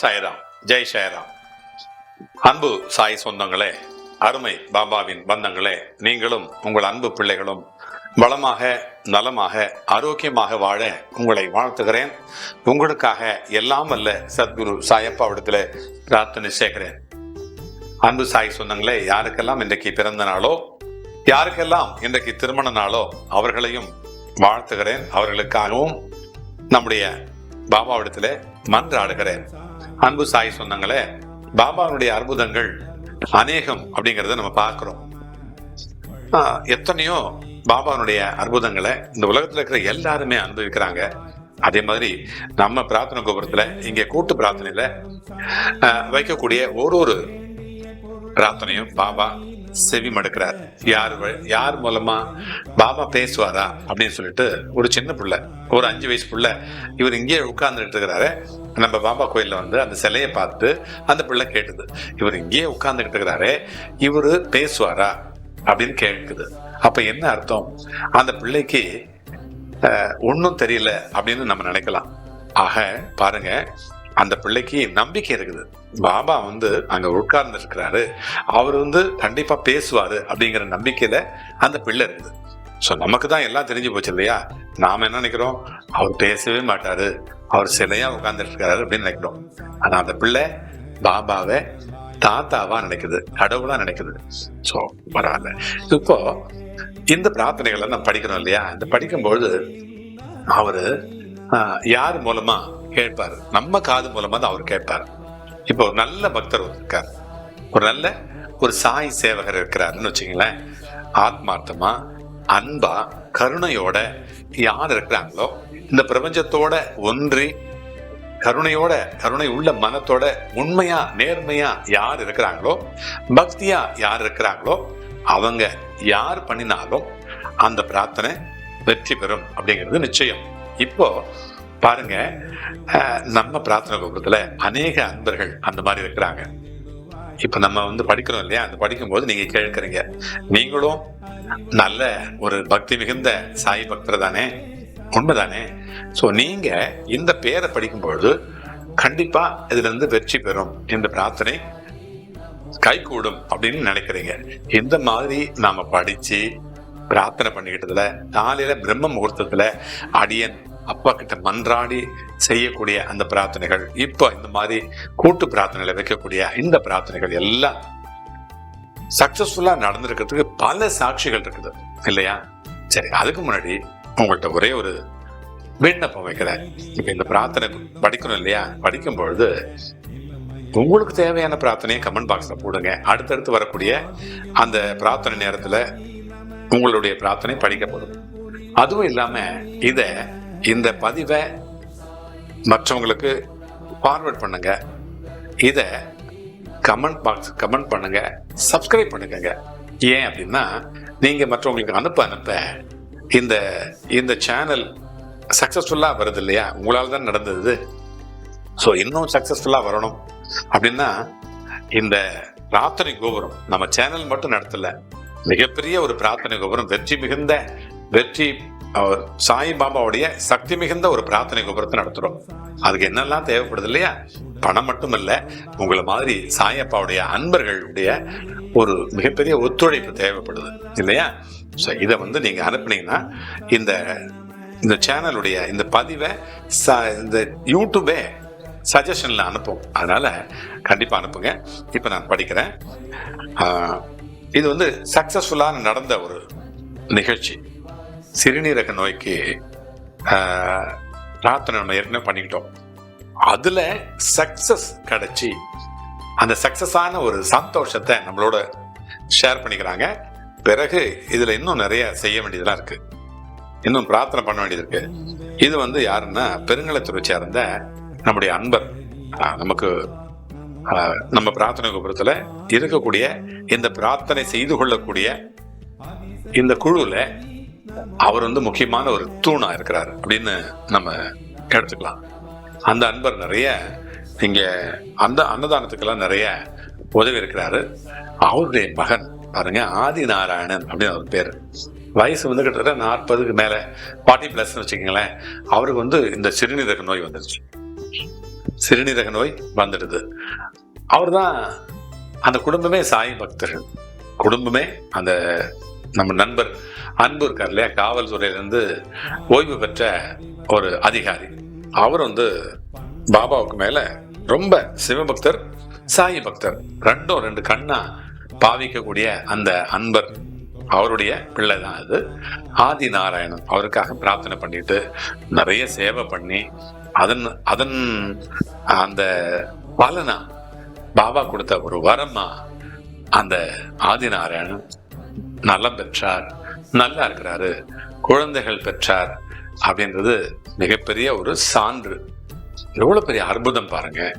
சாய்ராம். ஜெய் சாய்ராம். அன்பு சாய் சொந்தங்களே அருமை பாபாவின் பந்தங்களே நீங்களும் உங்கள் அன்பு பிள்ளைகளும் வளமாக நலமாக ஆரோக்கியமாக வாழ உங்களை வாழ்த்துகிறேன். உங்களுக்காக எல்லாம் அல்ல சத்குரு சாயப்பாவிடத்தில் பிரார்த்தனை செய்கிறேன் அன்பு சாய் சொந்தங்களே யாருக்கெல்லாம் இன்றைக்கு பிறந்த நாளோ யாருக்கெல்லாம் இன்றைக்கு திருமண நாளோ அவர்களையும் வாழ்த்துகிறேன். அவர்களுக்காகவும் நம்முடைய பாபாவிடத்தில் மன்றாடுகிறேன். அன்பு சாய் சொன்னாங்களே பாபாவுடைய அற்புதங்கள் அநேகம் அப்படிங்கறத நம்ம பார்க்கிறோம். எத்தனையோ பாபாவுடைய அற்புதங்களை இந்த உலகத்துல இருக்கிற எல்லாருமே அனுபவிக்கிறாங்க. அதே மாதிரி நம்ம பிரார்த்தனை கோபுரத்துல இங்க கூட்டு பிரார்த்தனையில வைக்கக்கூடிய ஒரு ஒரு பிரார்த்தனையும் பாபா செவி மடுக்கிறார். யார் யார் மூலமா பாபா பேசுவாரா அப்படின்னு சொல்லிட்டு ஒரு சின்ன பிள்ளை ஒரு அஞ்சு வயசு பிள்ளை இவர் இங்கேயே உட்கார்ந்துட்டு இருக்கிறாரு. நம்ம பாபா கோயில்ல வந்து அந்த சிலையை பார்த்து அந்த பிள்ளை கேட்டுது. இவர் இங்கேயே உட்கார்ந்துகிட்டு இருக்கிறாரு இவரு பேசுவாரா அப்படின்னு கேட்குது அப்ப என்ன அர்த்தம்? அந்த பிள்ளைக்கு ஒன்றும் தெரியல அப்படின்னு நம்ம நினைக்கலாம். ஆக பாருங்க அந்த பிள்ளைக்கு நம்பிக்கை இருக்குது. பாபா வந்து அங்க உட்கார்ந்து இருக்கிறாரு அவர் வந்து கண்டிப்பா பேசுவாரு அப்படிங்கிற நம்பிக்கையில அந்த பிள்ளை இருக்குது. ஸோ நமக்கு தான் எல்லாம் தெரிஞ்சு போச்சு இல்லையா? நாம என்ன நினைக்கிறோம்? அவர் பேசவே மாட்டாரு. அவர் சிலையா உட்கார்ந்துட்டு இருக்காரு அப்படின்னு நினைக்கிறோம். ஆனா அந்த பிள்ளை பாபாவை தாத்தாவா நினைக்குது கடவுளா நினைக்குது. ஸோ பரவாயில்ல. இப்போ இந்த பிரார்த்தனைகளை நம்ம படிக்கிறோம் இல்லையா? இந்த படிக்கும்பொழுது அவரு யார் மூலமா கேட்பாரு? நம்ம காது மூலமா தான் அவர் கேட்பாரு. இப்போ ஒரு நல்ல பக்தர் இருக்கார் ஒரு நல்ல ஒரு சாய் சேவகர் இருக்கிறாருன்னு வச்சுங்களேன் ஆத்மார்த்தமா அன்பா கருணையோட யார் இருக்கிறாங்களோ இந்த பிரபஞ்சத்தோட ஒன்றி கருணையோட கருணை உள்ள மனத்தோட உண்மையா நேர்மையா யார் இருக்கிறாங்களோ பக்தியா யார் இருக்கிறாங்களோ அவங்க யார் பண்ணினாலும் அந்த பிரார்த்தனை வெற்றி பெறும் அப்படிங்கிறது நிச்சயம். இப்போ பாருங்க நம்ம பிரார்த்தனை கோபுரத்துல அநேக அன்பர்கள் அந்த மாதிரி இருக்கிறாங்க. இப்ப நம்ம வந்து படிக்கிறோம் இல்லையா? அந்த படிக்கும்போது நீங்க கேட்கறீங்க நீங்களும் நல்ல ஒரு பக்தி மிகுந்த சாய் பக்தர் தானே? உண்மைதானே? ஸோ நீங்க இந்த பேரை படிக்கும்பொழுது கண்டிப்பா இதுல இருந்து வெற்றி பெறும் இந்த பிரார்த்தனை கைகூடும் அப்படின்னு நினைக்கிறீங்க. இந்த மாதிரி நாம படிச்சு பிரார்த்தனை பண்ணிக்கிட்டதுல காலையில பிரம்ம முகூர்த்தத்துல அடியன் அப்பா கிட்ட மன்றாடி செய்யக்கூடிய அந்த பிரார்த்தனைகள் இப்போ இந்த மாதிரி கூட்டு பிரார்த்தனைகளை வைக்கக்கூடிய இந்த பிரார்த்தனைகள் எல்லாம் சக்சஸ்ஃபுல்லா நடந்திருக்கிறதுக்கு பல சாட்சிகள் இருக்குது. இல்லையா? சரி அதுக்கு முன்னாடி உங்கள்கிட்ட ஒரே ஒரு விண்ணப்பம் வைக்கிறேன். இப்போ இந்த பிரார்த்தனை படிக்கணும் இல்லையா? படிக்கும் பொழுது உங்களுக்கு தேவையான பிரார்த்தனையை கமெண்ட் பாக்ஸில் போடுங்க. அடுத்தடுத்து வரக்கூடிய அந்த பிரார்த்தனை நேரத்தில் உங்களுடைய பிரார்த்தனை படிக்கப்படும் அதுவும் இல்லாமல் இதை இந்த பதிவை மற்றவங்களுக்கு ஃபார்வர்ட் பண்ணுங்க. இதை கமெண்ட் பாக்ஸ் கமெண்ட் பண்ணுங்க. சப்ஸ்கிரைப் பண்ணுங்க ஏன் அப்படின்னா நீங்க மற்றவங்களுக்கு அனுப்ப அனுப்ப இந்த இந்த சேனல் சக்ஸஸ்ஃபுல்லாக வருது இல்லையா? உங்களால் தான் நடந்தது. ஸோ இன்னும் சக்ஸஸ்ஃபுல்லாக வரணும். அப்படின்னா இந்த பிரார்த்தனை கோபுரம் நம்ம சேனல் மட்டும் நடத்தலை. மிகப்பெரிய ஒரு பிரார்த்தனை கோபுரம் வெற்றி மிகுந்த வெற்றி அவர் சாய் பாபாவுடைய சக்தி மிகுந்த ஒரு பிரார்த்தனை கோபுரத்தை நடத்துறோம். அதுக்கு என்னெல்லாம் தேவைப்படுது இல்லையா? பணம் மட்டும் இல்லை உங்களை மாதிரி சாயப்பாவுடைய அன்பர்களுடைய ஒரு மிகப்பெரிய ஒத்துழைப்பு தேவைப்படுது இல்லையா? ஸோ இதை வந்து நீங்கள் அனுப்புனீங்கன்னா இந்த இந்த சேனலுடைய இந்த பதிவை ச- இந்த யூடியூபே சஜஷனில் அனுப்பும் அதனால் கண்டிப்பாக அனுப்புங்க. இப்போ நான் படிக்கிறேன். இது வந்து சக்ஸஸ்ஃபுல்லாக நடந்த ஒரு நிகழ்ச்சி. சிறுநீரக நோய்க்கு பிரார்த்தனை நம்ம ஏற்கனவே பண்ணிக்கிட்டோம். அதில் சக்ஸஸ் கிடச்சி அந்த சக்ஸஸான ஒரு சந்தோஷத்தை நம்மளோட ஷேர் பண்ணிக்கிறாங்க. பிறகு இதில் இன்னும் நிறைய செய்ய வேண்டியதெல்லாம் இருக்குது இன்னும் பிரார்த்தனை பண்ண வேண்டியது இருக்கு. இது வந்து யாருன்னா பெருங்கலத்துறை சேர்ந்த நம்முடைய அன்பர். நமக்கு நம்ம பிரார்த்தனை கோபுரத்தில் இருக்கக்கூடிய இந்த பிரார்த்தனை செய்து கொள்ளக்கூடிய இந்த குழுவில் அவர் வந்து முக்கியமான ஒரு தூணா இருக்கிறார். அப்படின்னு நம்ம எடுத்துக்கலாம். அந்த அன்பர் நிறைய இங்க அந்த அன்னதானத்துக்கெல்லாம் நிறைய உதவி இருக்கிறாரு. அவருடைய மகன் பாருங்க ஆதி நாராயணன் அப்படின்னு அவர் பேரு. வயசு வந்து கிட்டத்தட்ட நாற்பதுக்கு மேல. ஃபார்ட்டி பிளஸ் வச்சுக்கோங்களேன் அவருக்கு வந்து இந்த சிறுநீரக நோய் வந்துருச்சு. சிறுநீரக நோய் வந்துடுது. அவர் தான் அந்த குடும்பமே சாய் பக்தர்கள். குடும்பமே அந்த நம்ம நண்பர் அன்பு இருக்கார் இல்லையா? காவல்துறையிலேருந்து ஓய்வு பெற்ற ஒரு அதிகாரி. அவர் வந்து பாபாவுக்கு மேலே ரொம்ப சிவபக்தர் சாயி பக்தர் ரெண்டும் ரெண்டு கண்ணா பாவிக்கக்கூடிய அந்த அன்பர் அவருடைய பிள்ளை தான் அது. ஆதி நாராயணன் அவருக்காக பிரார்த்தனை பண்ணிட்டு நிறைய சேவை பண்ணி அதன் அதன் அந்த பலனா பாபா கொடுத்த ஒரு வரமா அந்த ஆதிநாராயணன் நலம் பெற்றார் நல்லா இருக்கிறாரு குழந்தைகள் பெற்றார் அப்படின்றது மிகப்பெரிய ஒரு சான்று. எவ்வளோ பெரிய அற்புதம் பாருங்க.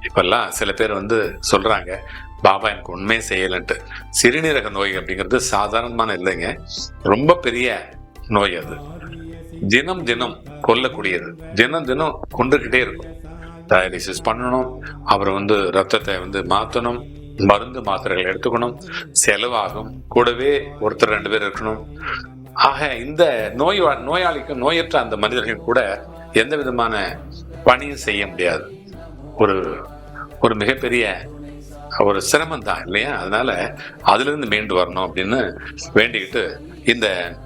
இப்பெல்லாம் சில பேர் வந்து சொல்றாங்க பாபா எனக்கு உண்மையே செய்யலைன்ட்டு. சிறுநீரக நோய் அப்படிங்கிறது சாதாரணமான இல்லைங்க. ரொம்ப பெரிய நோய் அது. தினம் தினம் கொல்லக்கூடியது. தினம் தினம் கொண்டுகிட்டே இருக்கும். டயாலிசிஸ் பண்ணணும் அப்புறம் வந்து ரத்தத்தை வந்து மாற்றணும் மருந்து மாத்திரைகள் எடுத்துக்கணும். செலவாகும். கூடவே ஒருத்தர் ரெண்டு பேர் இருக்கணும். ஆக இந்த நோய் நோயாளிக்கும் நோயற்ற அந்த மனிதர்கள் கூட எந்த விதமான பணியும் செய்ய முடியாது. ஒரு ஒரு மிகப்பெரிய ஒரு சிரமம் தான் இல்லையா? அதனால அதுல இருந்து மீண்டு வரணும் அப்படின்னு வேண்டிக்கிட்டு இந்த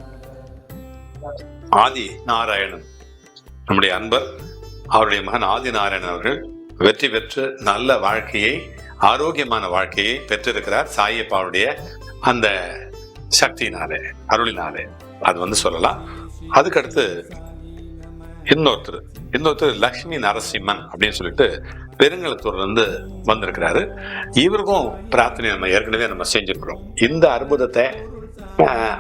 ஆதி நாராயணன் நம்முடைய அன்பர் அவருடைய மகன் ஆதி நாராயணன் அவர்கள் வெற்றி பெற்று நல்ல வாழ்க்கையை ஆரோக்கியமான வாழ்க்கையை பெற்றிருக்கிறார் சாயப்பாவுடைய அந்த சக்தியினாலே அருளினாலே. அது வந்து சொல்லலாம். அதுக்கடுத்து இன்னொருத்தர் இன்னொருத்தர் லக்ஷ்மி நரசிம்மன் அப்படின்னு சொல்லிட்டு பெருங்கலத்தூர்ல இருந்து வந்திருக்கிறாரு. இவருக்கும் பிரார்த்தனை நம்ம ஏற்கனவே நம்ம செஞ்சிருக்கிறோம். இந்த அற்புதத்தை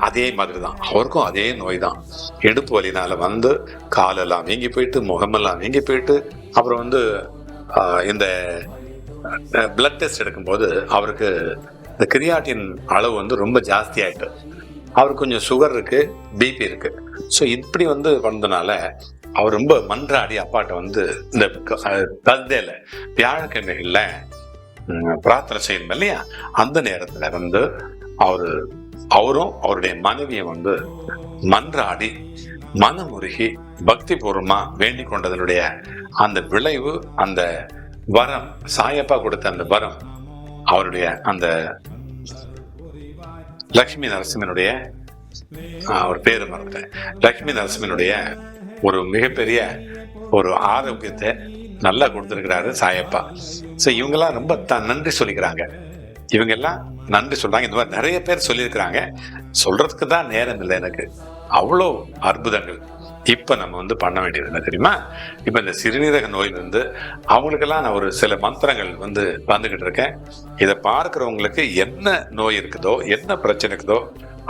அதே மாதிரி தான் அவருக்கும் அதே நோய் தான் இடுப்பு வலினால வந்து காலெல்லாம் வீங்கி போயிட்டு முகமெல்லாம் வீங்கி போயிட்டு அப்புறம் வந்து இந்த பிளட் டெஸ்ட் எடுக்கும்போது அவருக்கு இந்த கிரியாட்டின் அளவு வந்து ரொம்ப ஜாஸ்தி ஆயிட்டு. அவருக்கு கொஞ்சம் சுகர் இருக்கு பிபி இருக்கு. ஸோ இப்படி வந்து வந்தனால அவர் ரொம்ப மன்றாடி அப்பாட்ட வந்து இந்த தந்தையில் வியாழக்கிழமைகளில் பிரார்த்தனை செய்யணும் இல்லையா? அந்த நேரத்துல வந்து அவர் அவரும் அவருடைய மனைவியை வந்து மன்றாடி மனமுருகி பக்தி பூர்வமா வேண்டிக் கொண்டதனுடைய அந்த விளைவு அந்த வரம் சாயப்பா கொடுத்த அந்த வரம் அவருடைய அந்த லக்ஷ்மி நரசிம்மனுடைய அவர் பேரு மறந்துட்டேன். லக்ஷ்மி நரசிம்மனுடைய ஒரு மிகப்பெரிய ஒரு ஆரோக்கியத்தை நல்லா கொடுத்துருக்கிறாரு சாயப்பா. ஸோ இவங்கெல்லாம் ரொம்ப த நன்றி சொல்லிக்கிறாங்க. இவங்கெல்லாம் நன்றி சொல்கிறாங்க இந்த மாதிரி நிறைய பேர் சொல்லியிருக்கிறாங்க. சொல்கிறதுக்கு தான் நேரம் இல்லை எனக்கு. அவ்வளோ அற்புதங்கள். இப்போ நம்ம வந்து பண்ண வேண்டியது என்ன தெரியுமா? இப்போ இந்த சிறுநீரக நோயிலிருந்து அவங்களுக்கெல்லாம் நான் ஒரு சில மந்திரங்கள் வந்து வந்துக்கிட்டு இருக்கேன். இதை பார்க்குறவங்களுக்கு என்ன நோய் இருக்குதோ என்ன பிரச்சனை இருக்குதோ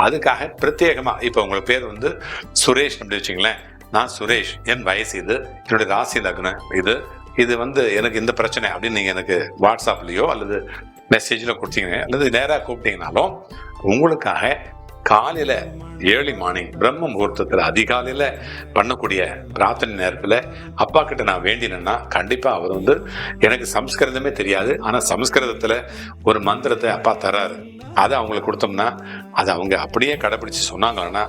அதுக்காக பிரத்யேகமாக இப்போ உங்கள் பேர் வந்து சுரேஷ் அப்படி வச்சுங்களேன் நான் சுரேஷ் என் வயசு இது என்னுடைய ராசி லக்னம் இது. இது வந்து எனக்கு இந்த பிரச்சனை அப்படின்னு நீங்கள் எனக்கு வாட்ஸ்அப்லேயோ அல்லது மெசேஜில் கொடுத்தீங்க. அல்லது நேராக கூப்பிட்டீங்கனாலும் உங்களுக்காக காலையில ஏர்லி மார்னிங் பிரம்ம முகூர்த்தத்தில் அதிகாலையில் பண்ணக்கூடிய பிரார்த்தனை நேரத்தில் அப்பா கிட்ட நான் வேண்டினேன்னா கண்டிப்பாக அவர் வந்து எனக்கு சம்ஸ்கிருதமே தெரியாது. ஆனால் சம்ஸ்கிருதத்தில் ஒரு மந்திரத்தை அப்பா தராரு அதை அவங்களுக்கு கொடுத்தோம்னா அது அவங்க அப்படியே கடைபிடிச்சு சொன்னாங்கன்னா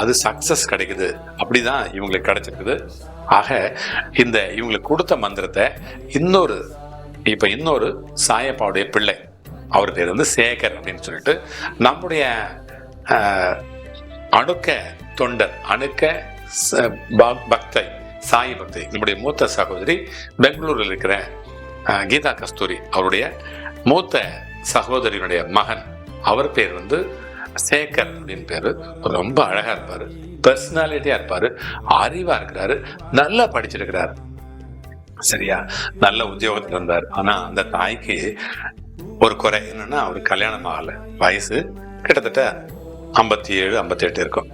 அது சக்ஸஸ் கிடைக்குது. அப்படிதான் இவங்களுக்கு கிடைச்சிருக்குது. ஆக இந்த இவங்களுக்கு கொடுத்த மந்திரத்தை இன்னொரு இப்போ இன்னொரு சாயப்பாவுடைய பிள்ளை அவர் பேர் வந்து சேகர் அப்படின்னு சொல்லிட்டு நம்முடைய அணுக்க தொண்டர் அணுக்க ச- ப- பக்தை சாய் பக்தை நம்முடைய மூத்த சகோதரி பெங்களூரில் இருக்கிற கீதா கஸ்தூரி அவருடைய மூத்த சகோதரியினுடைய மகன். அவர் பேர் வந்து சேகர் அப்படின்னு பேர். ரொம்ப அழகாக இருப்பார். பர்சனாலிட்டியாக இருப்பார். அறிவாக இருக்கிறாரு. நல்லா படிச்சிருக்கிறாரு. சரியா? நல்ல உத்தியோகத்தில் இருந்தார். ஆனால் அந்த தாய்க்கு ஒரு குறை என்னன்னா அவர் கல்யாணம் ஆகலை. வயசு கிட்டத்தட்ட ஐம்பத்தி ஏழு ஐம்பத்தி எட்டு இருக்கும்.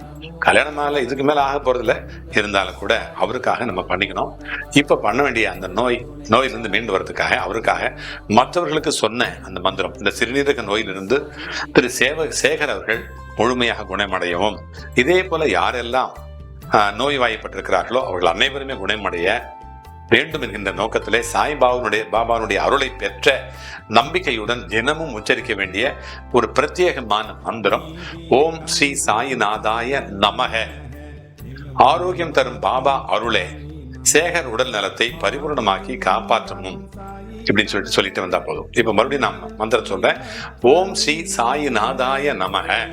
கல்யாணம் ஆகல இதுக்கு மேலே ஆக போறது இருந்தாலும் கூட அவருக்காக நம்ம பண்ணிக்கணும். இப்போ பண்ண வேண்டிய அந்த நோய் நோயிலிருந்து மீண்டு வர்றதுக்காக அவருக்காக மற்றவர்களுக்கு சொன்ன அந்த மந்திரம் இந்த சிறுநீரக நோயிலிருந்து திரு சேவ சேகர் அவர்கள் முழுமையாக குணமடையவும் இதே போல யாரெல்லாம் நோய் வாய்ப்பட்டிருக்கிறார்களோ அவர்கள் அனைவருமே குணமடைய வேண்டும் என்கின்ற நோக்கத்திலே சாய்பாபாவுடைய பாபாவுடைய அருளை பெற்ற நம்பிக்கையுடன் தினமும் உச்சரிக்க வேண்டிய ஒரு பிரத்யேகமான மந்திரம். ஓம் ஸ்ரீ சாயிநாதாய நமக. ஆரோக்கியம் தரும் பாபா அருளே. சேகர் உடல் நலத்தை பரிபூர்ணமாக்கி காப்பாற்றணும் இப்படின்னு சொல்லிட்டு சொல்லிட்டு வந்தா போதும். இப்ப மறுபடியும் நான் மந்திரம் சொல்றேன். ஓம் ஸ்ரீ சாயிநாதாய நமக.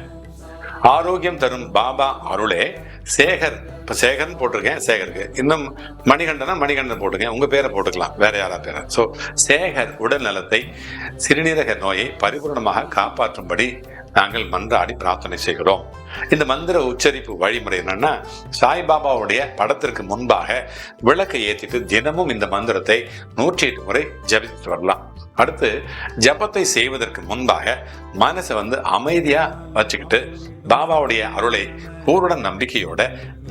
ஆரோக்கியம் தரும் பாபா அருளே. சேகர் இப்போ சேகர்னு போட்டிருக்கேன் சேகருக்கு. இன்னும் மணிகண்டனா மணிகண்டன் போட்டிருக்கேன் உங்கள் பேரை போட்டுக்கலாம். வேற யாரா பேரை? ஸோ சேகர் உடல் நலத்தை சிறுநீரக நோயை பரிபூர்ணமாக காப்பாற்றும்படி நாங்கள் மன்றாடி பிரார்த்தனை செய்கிறோம். இந்த மந்திர உச்சரிப்பு வழிமுறை என்னன்னா சாய்பாபாவுடைய படத்திற்கு முன்பாக விளக்கை ஏற்றிட்டு தினமும் இந்த மந்திரத்தை நூற்றி எட்டு முறை ஜபித்து வரலாம். அடுத்து ஜபத்தை செய்வதற்கு முன்பாக மனசை வந்து அமைதியா வச்சுக்கிட்டு பாபாவுடைய அருளை பூரண நம்பிக்கையோட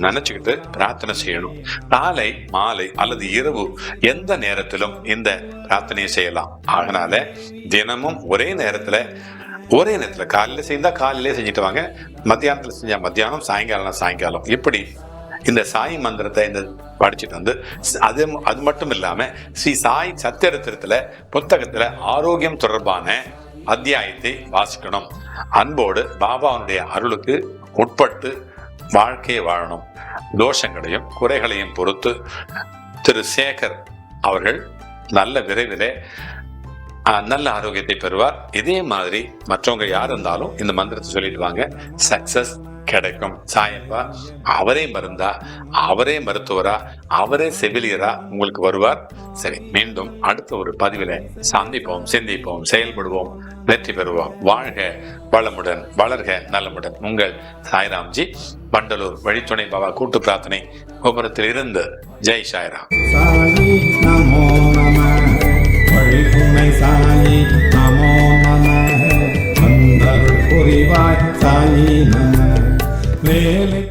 நினைச்சுக்கிட்டு பிரார்த்தனை செய்யணும். காலை மாலை அல்லது இரவு எந்த நேரத்திலும் இந்த பிரார்த்தனையை செய்யலாம். அதனால தினமும் ஒரே நேரத்துல ஒரே நேரத்தில் காலையில செஞ்சால் காலையிலே செஞ்சுட்டு வாங்க. மத்தியானத்தில் செஞ்சால் மத்தியானம் சாயங்காலம் சாயங்காலம். இப்படி இந்த சாய் மந்திரத்தை இந்த படிச்சுட்டு வந்து அது அது மட்டும் இல்லாமல் ஸ்ரீ சாய் சத்திரத்திரத்துல புத்தகத்தில் ஆரோக்கியம் தொடர்பான அத்தியாயத்தை வாசிக்கணும். அன்போடு பாபாவுடைய அருளுக்கு உட்பட்டு வாழ்க்கையை வாழணும். தோஷங்களையும் குறைகளையும் பொறுத்து திரு சேகர் அவர்கள் நல்ல விரைவிலே நல்ல ஆரோக்கியத்தை பெறுவார். இதே மாதிரி மற்றவங்க யார் இருந்தாலும் இந்த மந்திரத்தை சொல்லிடுவாங்க சக்சஸ் கிடைக்கும். சாயப்பா அவரே மருந்தா அவரே மருத்துவரா அவரே செவிலியரா உங்களுக்கு வருவார். சரி மீண்டும் அடுத்த ஒரு பதிவில் சந்திப்போம் சிந்திப்போம் செயல்படுவோம் வெற்றி பெறுவோம். வாழ்க வளமுடன் வளர்க நலமுடன். உங்கள் சாய்ராம்ஜி பண்டலூர் வழித்துணை பாபா கூட்டு பிரார்த்தனை கோபுரத்தில் இருந்து ஜெய் சாய்ராம். சாயி நமோ நம வந்தருள் புரிவாய் சாயி நம வேலை